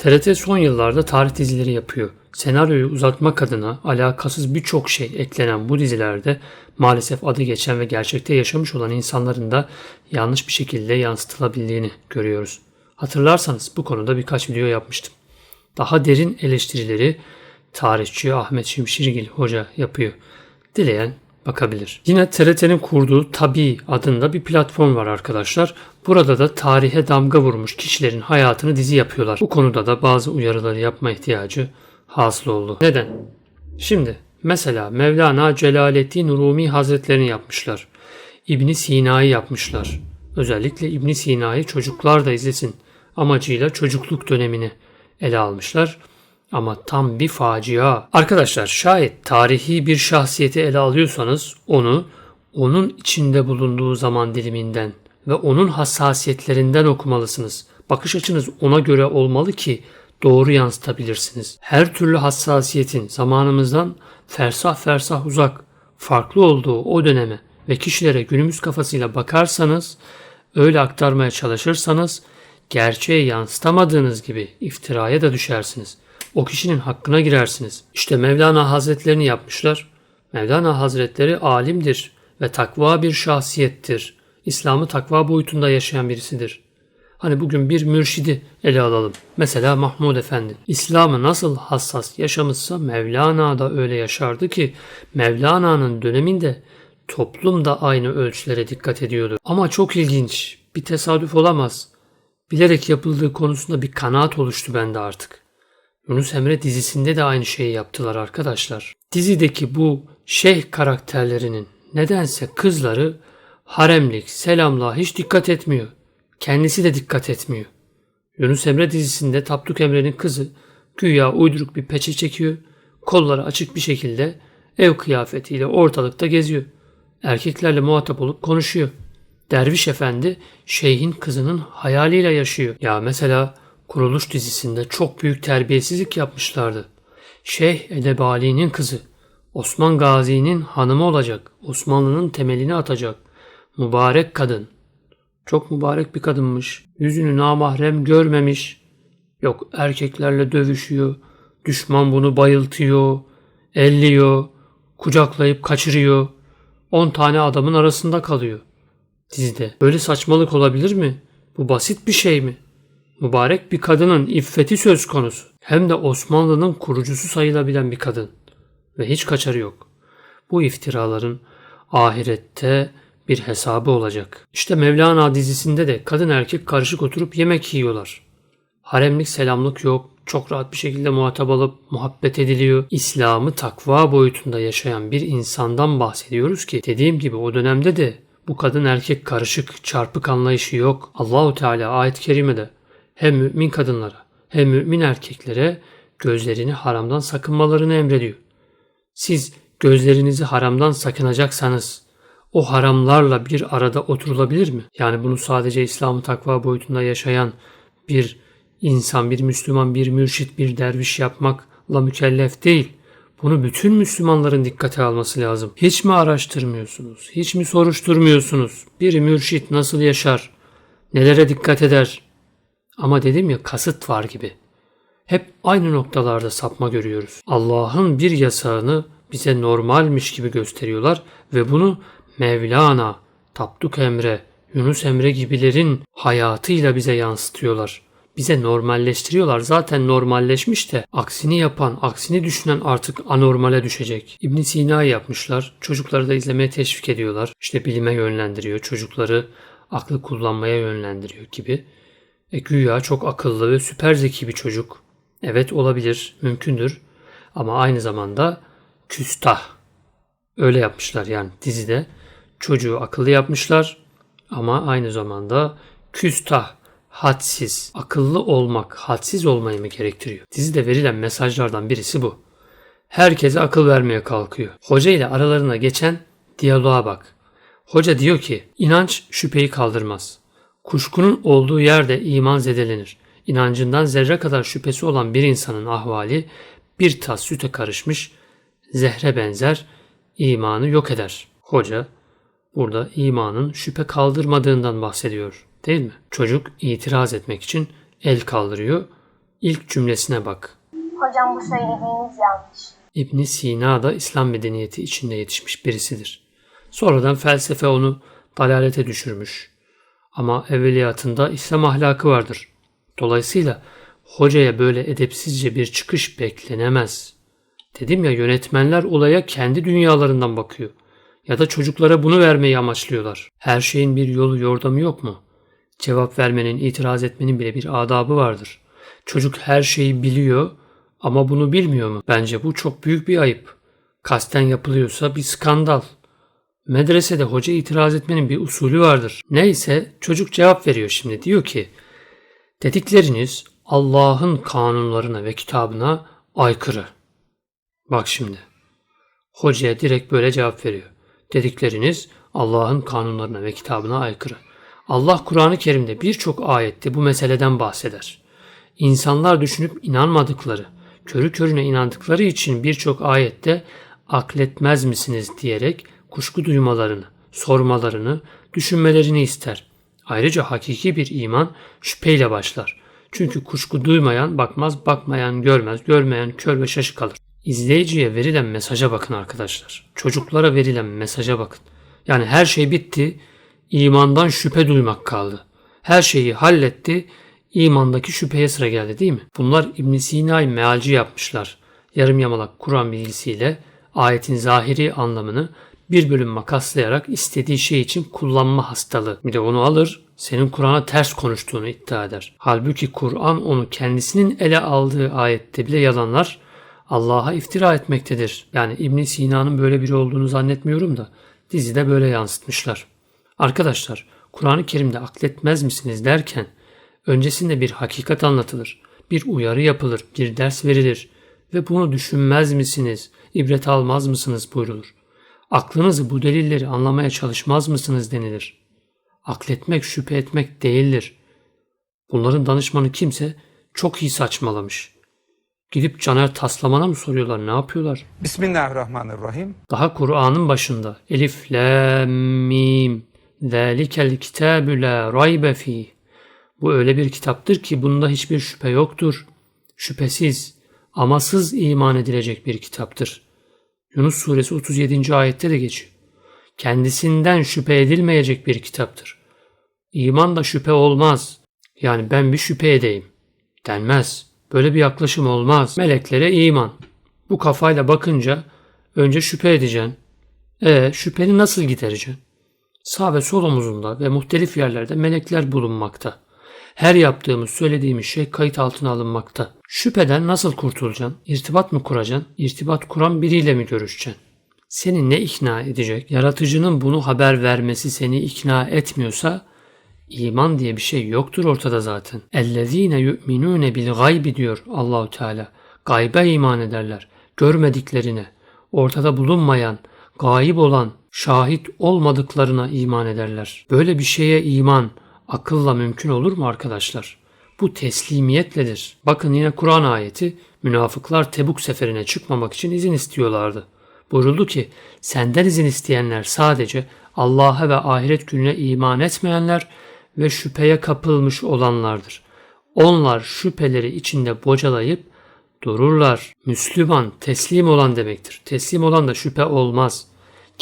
TRT son yıllarda tarih dizileri yapıyor. Senaryoyu uzatmak adına alakasız birçok şey eklenen bu dizilerde maalesef adı geçen ve gerçekte yaşamış olan insanların da yanlış bir şekilde yansıtılabildiğini görüyoruz. Hatırlarsanız bu konuda birkaç video yapmıştım. Daha derin eleştirileri tarihçi Ahmet Şimşirgil Hoca yapıyor. Dileyen bakabilir. Yine TRT'nin kurduğu Tabi adında bir platform var arkadaşlar. Burada da tarihe damga vurmuş kişilerin hayatını dizi yapıyorlar. Bu konuda da bazı uyarıları yapma ihtiyacı hasıl oldu. Neden? Şimdi mesela Mevlana Celaleddin Rumi Hazretlerini yapmışlar. İbni Sina'yı yapmışlar. Özellikle İbni Sina'yı çocuklar da izlesin amacıyla çocukluk dönemini ele almışlar. Ama tam bir facia. Arkadaşlar şayet tarihi bir şahsiyeti ele alıyorsanız onu onun içinde bulunduğu zaman diliminden ve onun hassasiyetlerinden okumalısınız. Bakış açınız ona göre olmalı ki doğru yansıtabilirsiniz. Her türlü hassasiyetin zamanımızdan fersah fersah uzak, farklı olduğu o döneme ve kişilere günümüz kafasıyla bakarsanız, öyle aktarmaya çalışırsanız gerçeği yansıtamadığınız gibi iftiraya da düşersiniz. O kişinin hakkına girersiniz. İşte Mevlana Hazretlerini yapmışlar. Mevlana Hazretleri alimdir ve takva bir şahsiyettir. İslam'ı takva boyutunda yaşayan birisidir. Hani bugün bir mürşidi ele alalım. Mesela Mahmud Efendi. İslam'ı nasıl hassas yaşamışsa Mevlana da öyle yaşardı ki Mevlana'nın döneminde toplum da aynı ölçülere dikkat ediyordu. Ama çok ilginç. Bir tesadüf olamaz. Bilerek yapıldığı konusunda bir kanaat oluştu bende artık. Yunus Emre dizisinde de aynı şeyi yaptılar arkadaşlar. Dizideki bu şeyh karakterlerinin nedense kızları haremlik, selamlığa hiç dikkat etmiyor. Kendisi de dikkat etmiyor. Yunus Emre dizisinde Tapduk Emre'nin kızı güya uyduruk bir peçe çekiyor, kolları açık bir şekilde ev kıyafetiyle ortalıkta geziyor. Erkeklerle muhatap olup konuşuyor. Derviş Efendi şeyhin kızının hayaliyle yaşıyor. Ya mesela Kuruluş dizisinde çok büyük terbiyesizlik yapmışlardı. Şeyh Edebali'nin kızı Osman Gazi'nin hanımı olacak. Osmanlı'nın temelini atacak. Mübarek kadın. Çok mübarek bir kadınmış. Yüzünü namahrem görmemiş. Yok erkeklerle dövüşüyor. Düşman bunu bayıltıyor. Elliyor. Kucaklayıp kaçırıyor. On tane adamın arasında kalıyor. Dizide. Böyle saçmalık olabilir mi? Bu basit bir şey mi? Mübarek bir kadının iffeti söz konusu. Hem de Osmanlı'nın kurucusu sayılabilen bir kadın. Ve hiç kaçarı yok. Bu iftiraların ahirette bir hesabı olacak. İşte Mevlana dizisinde de kadın erkek karışık oturup yemek yiyorlar. Haremlik selamlık yok. Çok rahat bir şekilde muhatap alıp muhabbet ediliyor. İslam'ı takva boyutunda yaşayan bir insandan bahsediyoruz ki dediğim gibi o dönemde de bu kadın erkek karışık, çarpık anlayışı yok. Allahu Teala ayet-i kerimede hem mümin kadınlara hem mümin erkeklere gözlerini haramdan sakınmalarını emrediyor. Siz gözlerinizi haramdan sakınacaksanız o haramlarla bir arada oturulabilir mi? Yani bunu sadece İslam takva boyutunda yaşayan bir insan, bir Müslüman, bir mürşit, bir derviş yapmakla mükellef değil. Bunu bütün Müslümanların dikkate alması lazım. Hiç mi araştırmıyorsunuz? Hiç mi soruşturmuyorsunuz? Bir mürşit nasıl yaşar? Nelere dikkat eder? Ama dedim ya kasıt var gibi. Hep aynı noktalarda sapma görüyoruz. Allah'ın bir yasağını bize normalmiş gibi gösteriyorlar ve bunu Mevlana, Tapduk Emre, Yunus Emre gibilerin hayatıyla bize yansıtıyorlar. Bize normalleştiriyorlar. Zaten normalleşmiş de aksini yapan, aksini düşünen artık anormale düşecek. İbn Sina yapmışlar. Çocukları da izlemeye teşvik ediyorlar. İşte bilime yönlendiriyor. Çocukları aklı kullanmaya yönlendiriyor gibi. E, güya çok akıllı ve süper zeki bir çocuk. Evet olabilir, mümkündür. Ama aynı zamanda küstah. Öyle yapmışlar yani dizide. Çocuğu akıllı yapmışlar ama aynı zamanda küstah, hadsiz, akıllı olmak, hadsiz olmayı mı gerektiriyor? Dizide verilen mesajlardan birisi bu. Herkese akıl vermeye kalkıyor. Hoca ile aralarına geçen diyaloğa bak. Hoca diyor ki inanç şüpheyi kaldırmaz. Kuşkunun olduğu yerde iman zedelenir. İnancından zerre kadar şüphesi olan bir insanın ahvali bir tas süte karışmış zehre benzer imanı yok eder. Hoca burada imanın şüphe kaldırmadığından bahsediyor değil mi? Çocuk itiraz etmek için el kaldırıyor. İlk cümlesine bak. Hocam bu söylediğiniz yanlış. İbn Sina da İslam medeniyeti içinde yetişmiş birisidir. Sonradan felsefe onu dalalete düşürmüş. Ama evveliyatında İslam ahlakı vardır. Dolayısıyla hocaya böyle edepsizce bir çıkış beklenemez. Dedim ya yönetmenler olaya kendi dünyalarından bakıyor. Ya da çocuklara bunu vermeyi amaçlıyorlar. Her şeyin bir yolu yordamı yok mu? Cevap vermenin, itiraz etmenin bile bir adabı vardır. Çocuk her şeyi biliyor ama bunu bilmiyor mu? Bence bu çok büyük bir ayıp. Kasten yapılıyorsa bir skandal. Medresede hoca itiraz etmenin bir usulü vardır. Neyse çocuk cevap veriyor şimdi. Diyor ki dedikleriniz Allah'ın kanunlarına ve kitabına aykırı. Bak şimdi. Hocaya direkt böyle cevap veriyor. Dedikleriniz Allah'ın kanunlarına ve kitabına aykırı. Allah Kur'an-ı Kerim'de birçok ayette bu meseleden bahseder. İnsanlar düşünüp inanmadıkları, körü körüne inandıkları için birçok ayette akletmez misiniz diyerek kuşku duymalarını, sormalarını, düşünmelerini ister. Ayrıca hakiki bir iman şüpheyle başlar. Çünkü kuşku duymayan bakmaz, bakmayan görmez, görmeyen kör ve şaşı kalır. İzleyiciye verilen mesaja bakın arkadaşlar. Çocuklara verilen mesaja bakın. Yani her şey bitti, imandan şüphe duymak kaldı. Her şeyi halletti, imandaki şüpheye sıra geldi değil mi? Bunlar İbn Sina'yı mealci yapmışlar. Yarım yamalak Kur'an bilgisiyle ayetin zahiri anlamını bir bölüm makaslayarak istediği şey için kullanma hastalığı. Bir de onu alır, senin Kur'an'a ters konuştuğunu iddia eder. Halbuki Kur'an onu kendisinin ele aldığı ayette bile yalanlar, Allah'a iftira etmektedir. Yani İbn Sina'nın böyle biri olduğunu zannetmiyorum da dizide böyle yansıtmışlar. Arkadaşlar, Kur'an-ı Kerim'de akletmez misiniz derken öncesinde bir hakikat anlatılır, bir uyarı yapılır, bir ders verilir ve bunu düşünmez misiniz, ibret almaz mısınız buyrulur. Aklınızı bu delilleri anlamaya çalışmaz mısınız denilir. Akletmek şüphe etmek değildir. Bunların danışmanı kimse çok iyi saçmalamış. Gidip Caner Taslamana mı soruyorlar ne yapıyorlar? Bismillahirrahmanirrahim. Daha Kur'an'ın başında Elif, Lam, Mim, Zalikel kitabü la raybe fih. Bu öyle bir kitaptır ki bunda hiçbir şüphe yoktur. Şüphesiz, amasız iman edilecek bir kitaptır. Yunus suresi 37. ayette de geçiyor. Kendisinden şüphe edilmeyecek bir kitaptır. İman da şüphe olmaz. Yani ben bir şüphe edeyim. Denmez. Böyle bir yaklaşım olmaz. Meleklere iman. Bu kafayla bakınca önce şüphe edeceksin. E şüpheni nasıl gidereceksin? Sağ ve sol omuzunda ve muhtelif yerlerde melekler bulunmakta. Her yaptığımız, söylediğimiz şey kayıt altına alınmakta. Şüpheden nasıl kurtulacaksın? İrtibat mı kuracaksın? İrtibat kuran biriyle mi görüşeceksin? Seni ne ikna edecek? Yaratıcının bunu haber vermesi seni ikna etmiyorsa iman diye bir şey yoktur ortada zaten. Ellezine yu'minune bil gaybi diyor Allahu Teala. Gaybe iman ederler. Görmediklerine, ortada bulunmayan, gayip olan, şahit olmadıklarına iman ederler. Böyle bir şeye iman akılla mümkün olur mu arkadaşlar? Bu teslimiyetledir. Bakın yine Kur'an ayeti münafıklar Tebuk seferine çıkmamak için izin istiyorlardı. Buyuruldu ki senden izin isteyenler sadece Allah'a ve ahiret gününe iman etmeyenler ve şüpheye kapılmış olanlardır. Onlar şüpheleri içinde bocalayıp dururlar. Müslüman teslim olan demektir. Teslim olan da şüphe olmaz.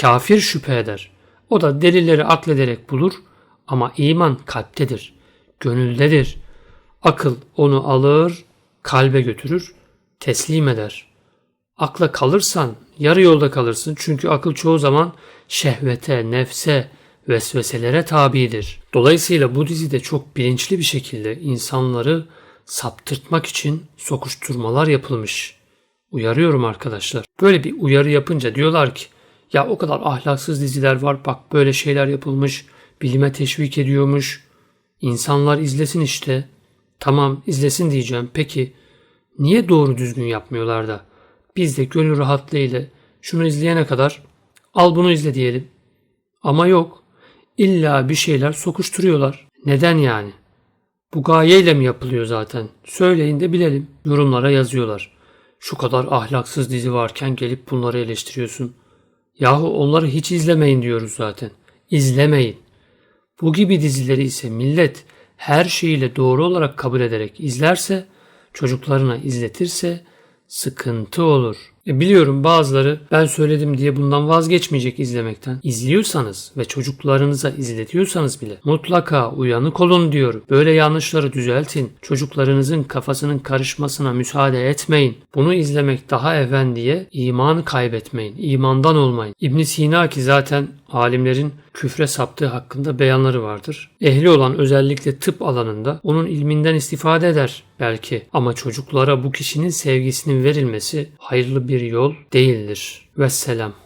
Kafir şüphe eder. O da delilleri aklederek bulur ama iman kalptedir, gönüldedir. Akıl onu alır, kalbe götürür, teslim eder. Akla kalırsan yarı yolda kalırsın çünkü akıl çoğu zaman şehvete, nefse, vesveselere tabidir. Dolayısıyla bu dizide çok bilinçli bir şekilde insanları saptırtmak için sokuşturmalar yapılmış. Uyarıyorum arkadaşlar. Böyle bir uyarı yapınca diyorlar ki ya o kadar ahlaksız diziler var bak böyle şeyler yapılmış bilime teşvik ediyormuş. İnsanlar izlesin işte. Tamam izlesin diyeceğim. Peki niye doğru düzgün yapmıyorlar da biz de gönül rahatlığıyla şunu izleyene kadar al bunu izle diyelim. Ama yok. İlla bir şeyler sokuşturuyorlar. Neden yani? Bu gayeyle mi yapılıyor zaten? Söyleyin de bilelim. Yorumlara yazıyorlar. Şu kadar ahlaksız dizi varken gelip bunları eleştiriyorsun. Yahu onları hiç izlemeyin diyoruz zaten. İzlemeyin. Bu gibi dizileri ise millet her şeyiyle doğru olarak kabul ederek izlerse çocuklarına izletirse sıkıntı olur. E biliyorum bazıları ben söyledim diye bundan vazgeçmeyecek izlemekten. İzliyorsanız ve çocuklarınıza izletiyorsanız bile mutlaka uyanık olun diyorum. Böyle yanlışları düzeltin. Çocuklarınızın kafasının karışmasına müsaade etmeyin. Bunu izlemek daha even diye imanı kaybetmeyin. İmandan olmayın. İbn Sina ki zaten alimlerin küfre saptığı hakkında beyanları vardır. Ehli olan özellikle tıp alanında onun ilminden istifade eder belki ama çocuklara bu kişinin sevgisinin verilmesi hayırlı bir yol değildir. Vesselam.